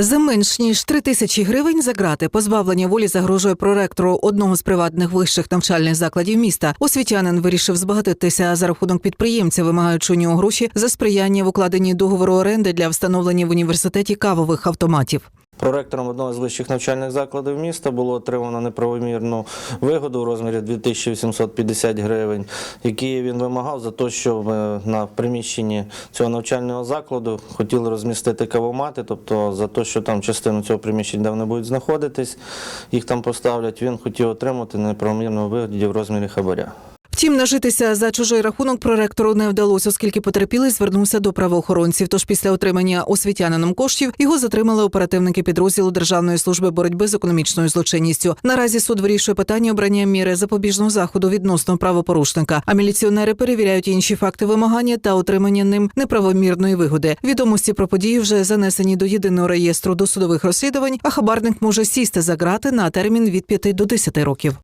За менш ніж три тисячі гривень за грати позбавлення волі загрожує проректору одного з приватних вищих навчальних закладів міста. Освітянин вирішив збагатитися за рахунок підприємця, вимагаючи у нього гроші за сприяння в укладенні договору оренди для встановлення в університеті кавових автоматів. Проректором одного з вищих навчальних закладів міста було отримано неправомірну вигоду у розмірі 2850 гривень, які він вимагав за те, що е, на приміщенні цього навчального закладу хотіли розмістити кавомати, тобто за те, що там частину цього приміщення, де вони будуть знаходитись, їх там поставлять. Він хотів отримати неправомірну вигоду в розмірі хабаря. Втім, нажитися за чужий рахунок проректору не вдалося, оскільки потерпілий звернувся до правоохоронців. Тож після отримання освітянином коштів його затримали оперативники підрозділу Державної служби боротьби з економічною злочинністю. Наразі суд вирішує питання обрання міри запобіжного заходу відносно правопорушника. А міліціонери перевіряють інші факти вимагання та отримання ним неправомірної вигоди. Відомості про події вже занесені до єдиного реєстру досудових розслідувань. А хабарник може сісти за грати на термін від 5 до 10 років.